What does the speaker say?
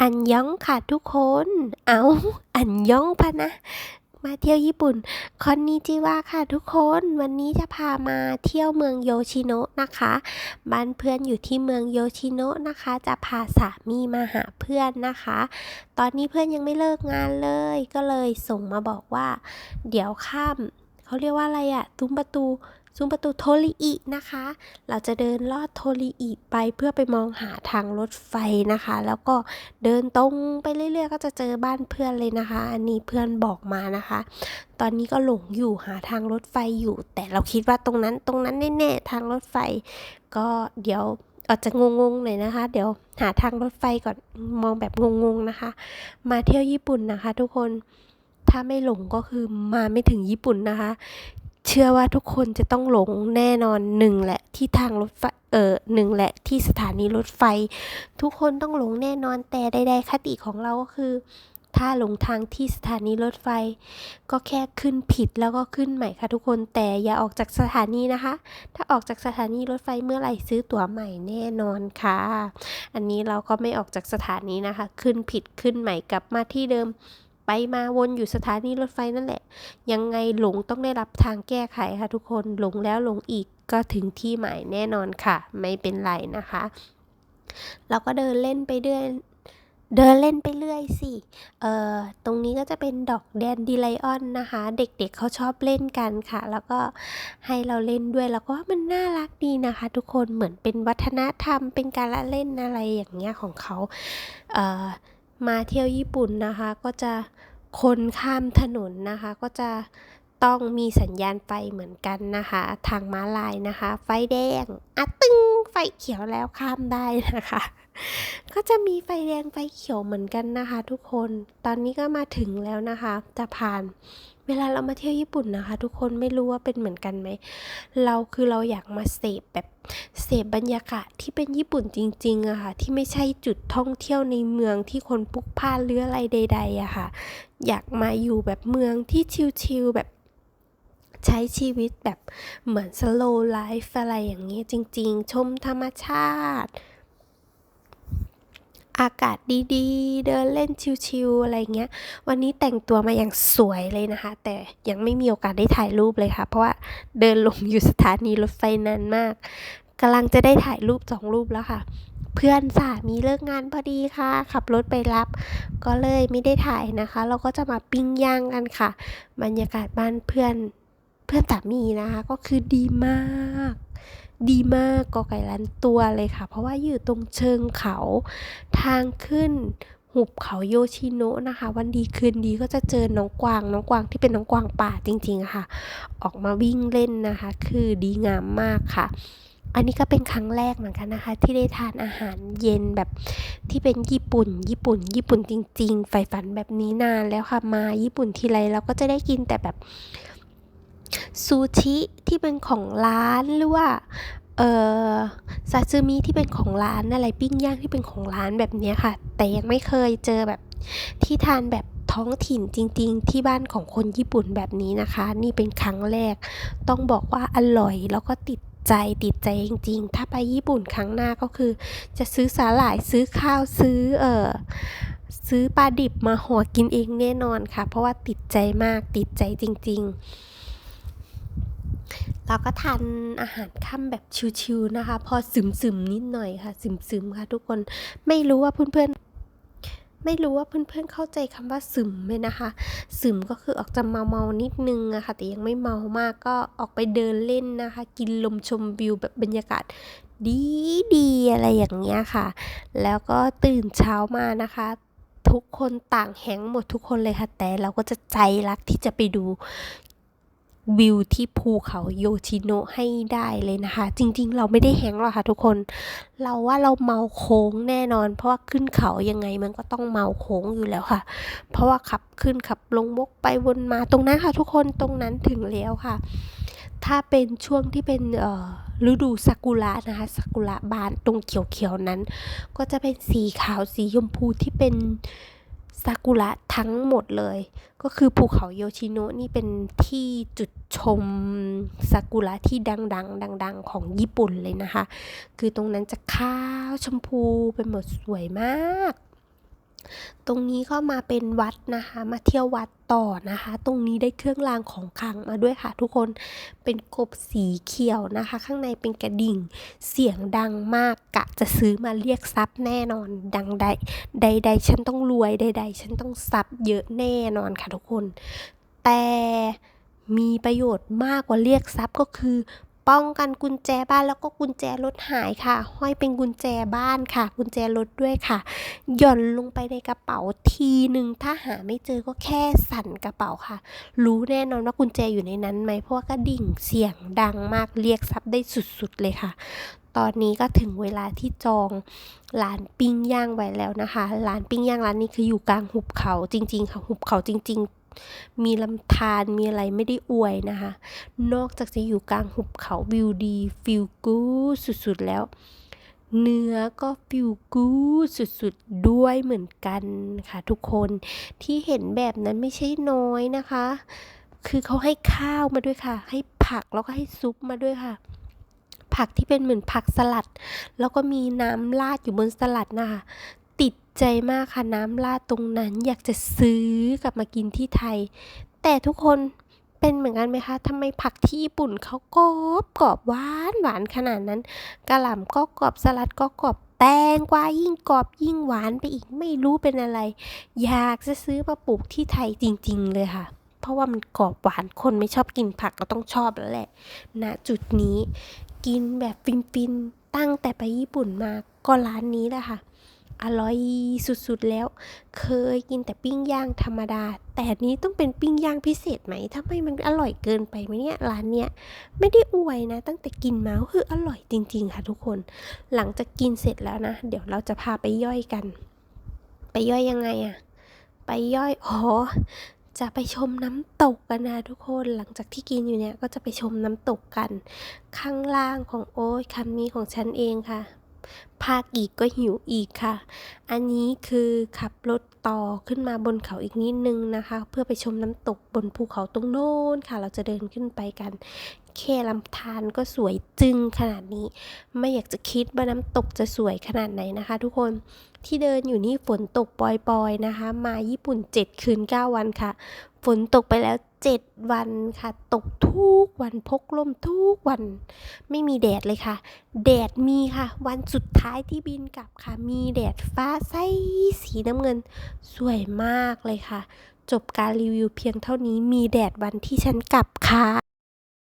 อันยองค่ะทุกคน เอาอันยองพะนะ มาเที่ยวญี่ปุ่น คอนนิจิวาค่ะทุกคน วันนี้จะพามาเที่ยวเมืองโยชิโนะนะคะ บ้านเพื่อนอยู่ที่เมืองโยชิโนะนะคะ จะพาสามีมาหาเพื่อนนะคะ ตอนนี้เพื่อนยังไม่เลิกงานเลย ก็เลยส่งมาบอกว่า เดี๋ยวข้ามเขาเรียกว่าอะไรอะ ตุ้มประตู ซุ้มประตูโทริอินะคะ เราจะเดินลอดโทริอิไปเพื่อไปมองหาทางรถไฟนะคะ แล้วก็เดินตรงไปเรื่อยๆ ก็จะเจอบ้านเพื่อนเลยนะคะ อันนี้เพื่อนบอกมานะคะ ตอนนี้ก็หลงอยู่หาทางรถไฟอยู่ แต่เราคิดว่าตรงนั้นตรงนั้นแน่ๆทางรถไฟ ก็เดี๋ยวอาจจะงงๆหน่อยนะคะ เดี๋ยวหาทางรถไฟก่อนมองแบบงงๆนะคะ มาเที่ยวญี่ปุ่นนะคะ ทุกคนถ้าไม่หลงก็คือมาไม่ถึงญี่ปุ่นนะคะ เชื่อว่าทุกคนจะต้องหลงแน่นอนหนึ่งแหละที่ทางรถไฟเออหนึ่งแหละที่สถานีรถไฟ ทุกคนต้องหลงแน่นอนแต่ใดๆคติของเราก็คือ ถ้าหลงทางที่สถานีรถไฟ ก็แค่ขึ้นผิดแล้วก็ขึ้นใหม่ค่ะทุกคนแต่อย่าออกจากสถานีนะคะ ถ้าออกจากสถานีรถไฟเมื่อไหร่ซื้อตั๋วใหม่แน่นอนค่ะ อันนี้เราก็ไม่ออกจากสถานีนะคะ ขึ้นผิดขึ้นใหม่กลับมาที่เดิม ไปมาวนอยู่สถานีรถไฟนั่นแหละ ยังไงหลงต้องได้รับทางแก้ไขค่ะทุกคนหลงแล้วหลงอีกก็ถึงที่หมายแน่นอนค่ะ ไม่เป็นไรนะคะ เราก็เดินเล่นไปเรื่อยเดินเล่นไปเรื่อยสิ เอ่อ ตรงนี้ก็จะเป็นดอกแดนดีไลออนนะคะ เด็กๆเเขาชอบเล่นกันค่ะ แล้วก็ให้เราเล่นด้วย แล้วก็มันน่ารักดีนะคะ ทุกคน เหมือนเป็นวัฒนธรรม เป็นการละเล่นอะไรอย่างเงี้ยของเขา เอ่อ มาเที่ยวญี่ปุ่นนะคะ ก็จะคนข้ามถนนนะคะ ก็จะต้องมีสัญญาณไฟเหมือนกันนะคะ ทางม้าลายนะคะ ไฟแดงอะตึงไฟเขียวแล้วข้ามได้นะคะก็จะมีไฟแดงไฟเขียวเหมือนกันนะคะ ทุกคน ตอนนี้ก็มาถึงแล้วนะคะจะผ่าน เวลาเรามาเที่ยวญี่ปุ่นนะคะ ทุกคนไม่รู้ว่าเป็นเหมือนกันไหม เราคือเราอยากมาเสพแบบเสพบรรยากาศที่เป็นญี่ปุ่นจริงๆอะค่ะ ที่ไม่ใช่จุดท่องเที่ยวในเมืองที่คนพลุกพล่านหรืออะไรใด ๆอะค่ะ อยากมาอยู่แบบเมืองที่ชิลๆแบบใช้ชีวิตแบบเหมือน slow life อะไรอย่างเงี้ยจริง ๆ ชมธรรมชาติ อากาศดีๆ เดินเล่นชิลๆอะไรเงี้ย วันนี้แต่งตัวมาอย่างสวยเลยนะคะ แต่ยังไม่มีโอกาสได้ถ่ายรูปเลยค่ะ เพราะว่าเดินลงอยู่สถานีรถไฟนานมากกำลังจะได้ถ่ายรูปสองรูปแล้วค่ะ เพื่อนสามีเลิกงานพอดีค่ะ ขับรถไปรับ ก็เลยไม่ได้ถ่ายนะคะ เราก็จะมาปิ้งย่างกันค่ะ บรรยากาศบ้านเพื่อนเพื่อนสามีนะคะ ก็คือดีมาก ดีมากกอไก่ล้านตัวเลยค่ะ เพราะว่าอยู่ตรงเชิงเขาทางขึ้นหุบเขาโยชิโนะนะคะ วันดีคืนดีก็จะเจอน้องกวางน้องกวางที่เป็นน้องกวางป่าจริงๆค่ะ ออกมาวิ่งเล่นนะคะ คือดีงามมากค่ะ อันนี้ก็เป็นครั้งแรกเหมือนกันนะคะ ที่ได้ทานอาหารเย็นแบบที่เป็นญี่ปุ่น ญี่ปุ่น ญี่ปุ่นจริงๆใฝ่ฝันแบบนี้นานแล้วค่ะมาญี่ปุ่นทีไรเราก็จะได้กินแต่แบบ ซูชิที่เป็นของร้านหรือว่าเออซาซึมิที่เป็นของร้านอะไรปิ้งย่างที่เป็นของร้านแบบนี้ค่ะ แต่ยังไม่เคยเจอแบบที่ทานแบบท้องถิ่นจริง ๆ ที่บ้านของคนญี่ปุ่นแบบนี้นะคะ นี่เป็นครั้งแรก ต้องบอกว่าอร่อยแล้วก็ติดใจติดใจจริง ๆ ถ้าไปญี่ปุ่นครั้งหน้าก็คือ จะซื้อสาหร่ายซื้อข้าวซื้อเออซื้อปลาดิบมาห่อกินเองแน่นอนค่ะ เพราะว่าติดใจมากติดใจจริง ๆ เราก็ทานอาหารค่ำแบบชิวๆนะคะ พอซึมๆนิดหน่อยค่ะซึมๆค่ะทุกคนไม่รู้ว่าเพื่อนๆ ไม่รู้ว่าเพื่อนๆเข้าใจคำว่าซึมไหมนะคะซึมก็คือออกจะเมาๆนิดนึงอะค่ะแต่ยังไม่เมามากก็ออกไปเดินเล่นนะคะ กินลมชมวิวแบบบรรยากาศดีดีอะไรอย่างเงี้ยค่ะ แล้วก็ตื่นเช้ามานะคะ ทุกคนต่างแหงหมดทุกคนเลยค่ะ แต่เราก็จะใจรักที่จะไปดู วิวที่ภูเขาโยชิโนะให้ได้เลยนะคะ จริงๆ เราไม่ได้แฮงหรอกค่ะทุกคน เราว่าเราเมาโค้งแน่นอน เพราะว่าขึ้นเขายังไงมันก็ต้องเมาโค้งอยู่แล้วค่ะ เพราะว่าขับขึ้นขับลงวกไปวนมาตรงนั้นค่ะ ทุกคนตรงนั้นถึงแล้วค่ะ ถ้าเป็นช่วงที่เป็นฤดูซากุระนะคะซากุระบานตรงเขียวๆนั้น ก็จะเป็นสีขาวสีชมพูที่เป็น ซากุระทั้งหมดเลย ก็คือภูเขาโยชิโนะนี่เป็นที่จุดชมซากุระที่ดังๆ ดัง ๆ ของญี่ปุ่นเลยนะคะ คือตรงนั้นจะขาวชมพูเป็นหมดสวยมาก ตรงนี้ก็มาเป็นวัดนะคะ มาเที่ยววัดต่อนะคะ ตรงนี้ได้เครื่องรางของขลังมาด้วยค่ะ ทุกคนเป็นกบสีเขียวนะคะ ข้างในเป็นกระดิ่งเสียงดังมากกะจะซื้อมาเรียกทรัพย์แน่นอน ดังใดใด ๆ ฉันต้องรวยใด ๆ ฉันต้องทรัพย์เยอะแน่นอนค่ะทุกคน แต่มีประโยชน์มากกว่าเรียกทรัพย์ก็คือ ป้องกันกุญแจบ้านแล้วก็กุญแจรถหายค่ะ ห้อยเป็นกุญแจบ้านค่ะ กุญแจรถด้วยค่ะ หย่อนลงไปในกระเป๋าทีหนึ่งถ้าหาไม่เจอก็แค่สั่นกระเป๋าค่ะ รู้แน่นอนว่ากุญแจอยู่ในนั้นไหมเพราะว่ากระดิ่งเสียงดังมากเรียกทรัพย์ได้สุดๆเลยค่ะตอนนี้ก็ถึงเวลาที่จองร้านปิ้งย่างไว้แล้วนะคะ ร้านปิ้งย่างร้านนี้คืออยู่กลางหุบเขาจริง ๆ ค่ะ หุบเขาจริง ๆ มีลำธารมีอะไรไม่ได้อวยนะคะ นอกจากจะอยู่กลางหุบเขาวิวดีฟิลกูสุดๆแล้ว เนื้อก็ฟิลกูสุดๆด้วยเหมือนกันค่ะทุกคนที่เห็นแบบนั้นไม่ใช่น้อยนะคะ คือเขาให้ข้าวมาด้วยค่ะ ให้ผักแล้วก็ให้ซุปมาด้วยค่ะผักที่เป็นเหมือนผักสลัด แล้วก็มีน้ำราดอยู่บนสลัดนะคะ ใจมากค่ะน้ำราดตรงนั้นอยากจะซื้อกลับมากินที่ไทย แต่ทุกคนเป็นเหมือนกันไหมคะทำไมผักที่ญี่ปุ่นเขากรอบกรอบหวานหวานขนาดนั้นกะหล่ำก็กรอบสลัดก็กรอบแตงกวายิ่งกรอบยิ่งหวานไปอีกไม่รู้เป็นอะไร อยากจะซื้อมาปลูกที่ไทยจริง ๆ เลยค่ะ เพราะว่ามันกรอบหวานคนไม่ชอบกินผักก็ต้องชอบแล้วแหละณจุดนี้ กินแบบฟินๆตั้งแต่ไปญี่ปุ่นมาก็ร้านนี้แหละค่ะ อร่อยสุดๆแล้ว เคยกินแต่ปิ้งย่างธรรมดา แต่นี้ต้องเป็นปิ้งย่างพิเศษไหมทำไมมันอร่อยเกินไปไหมเนี่ยร้านเนี้ยไม่ได้อวยนะ ตั้งแต่กินมาคืออร่อยจริง ๆ ค่ะทุกคน หลังจากกินเสร็จแล้วนะ เดี๋ยวเราจะพาไปย่อยกัน ไปย่อยยังไงอะไปย่อยอ๋อจะไปชมน้ำตกกันนะทุกคนหลังจากที่กินอยู่เนี่ยก็จะไปชมน้ำตกกัน ข้างล่างของโอ้ยคำนี้ของฉันเองค่ะ ภาคอีกก็หิวอีกค่ะ อันนี้คือขับรถต่อขึ้นมาบนเขาอีกนิดนึงนะคะ เพื่อไปชมน้ำตกบนภูเขาตรงโน้นค่ะ เราจะเดินขึ้นไปกัน แค่ลำธารก็สวยจึงขนาดนี้ ไม่อยากจะคิดว่าน้ำตกจะสวยขนาดไหนนะคะ ทุกคนที่เดินอยู่นี่ฝนตกปล่อยๆนะคะ มาญี่ปุ่น 7 คืน 9 วันค่ะ ฝนตกไปแล้ว 7 วันค่ะ ตกทุกวันพกล่มทุกวัน ไม่มีแดดเลยค่ะ แดดมีค่ะ วันสุดท้ายที่บินกลับค่ะ มีแดดฟ้าใสสีน้ำเงิน สวยมากเลยค่ะ จบการรีวิวเพียงเท่านี้มีแดดวันที่ฉันกลับค่ะ